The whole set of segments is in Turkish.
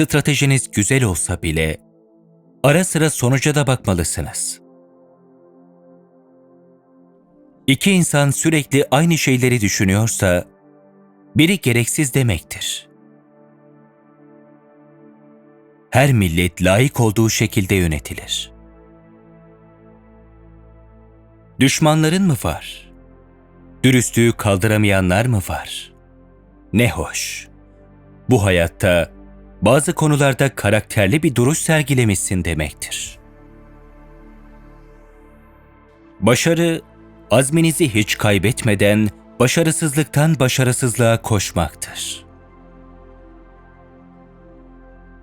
stratejiniz güzel olsa bile ara sıra sonuca da bakmalısınız. İki insan sürekli aynı şeyleri düşünüyorsa biri gereksiz demektir. Her millet layık olduğu şekilde yönetilir. Düşmanların mı var? Dürüstlüğü kaldıramayanlar mı var? Ne hoş. Bu hayatta bazı konularda karakterli bir duruş sergilemişsin demektir. Başarı, azminizi hiç kaybetmeden başarısızlıktan başarısızlığa koşmaktır.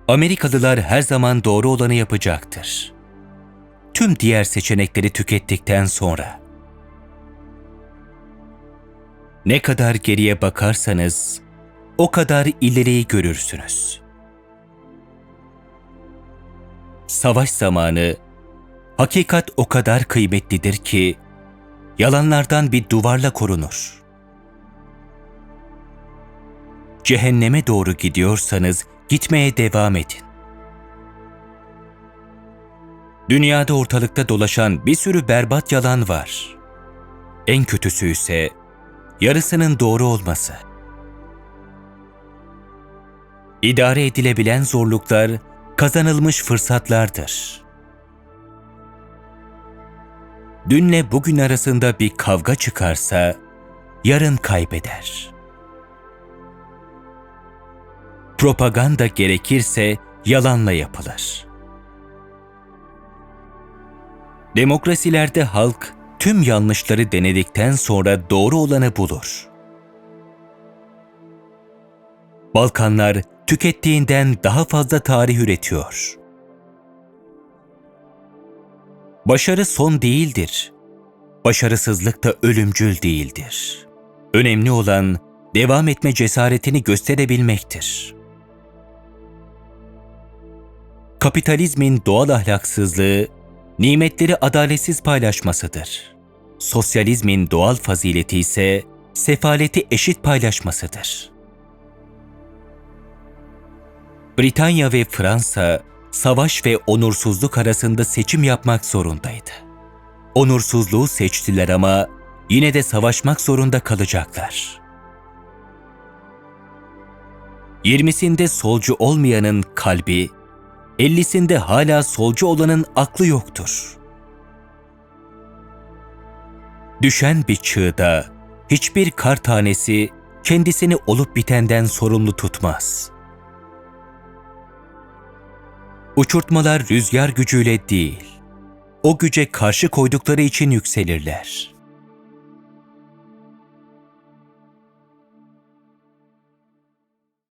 Amerikalılar her zaman doğru olanı yapacaktır. Tüm diğer seçenekleri tükettikten sonra. Ne kadar geriye bakarsanız o kadar ileriyi görürsünüz. Savaş zamanı hakikat o kadar kıymetlidir ki yalanlardan bir duvarla korunur. Cehenneme doğru gidiyorsanız gitmeye devam edin. Dünyada ortalıkta dolaşan bir sürü berbat yalan var. En kötüsü ise yarısının doğru olması. İdare edilebilen zorluklar kazanılmış fırsatlardır. Dünle bugün arasında bir kavga çıkarsa yarın kaybeder. Propaganda gerekirse yalanla yapılır. Demokrasilerde halk tüm yanlışları denedikten sonra doğru olanı bulur. Balkanlar tükettiğinden daha fazla tarih üretiyor. Başarı son değildir. Başarısızlık da ölümcül değildir. Önemli olan devam etme cesaretini gösterebilmektir. Kapitalizmin doğal ahlaksızlığı nimetleri adaletsiz paylaşmasıdır. Sosyalizmin doğal fazileti ise sefaleti eşit paylaşmasıdır. Britanya ve Fransa savaş ve onursuzluk arasında seçim yapmak zorundaydı. Onursuzluğu seçtiler ama yine de savaşmak zorunda kalacaklar. 20'sinde solcu olmayanın kalbi, 50'sinde hala solcu olanın aklı yoktur. Düşen bir çığda hiçbir kar tanesi kendisini olup bitenden sorumlu tutmaz. Uçurtmalar rüzgar gücüyle değil, o güce karşı koydukları için yükselirler.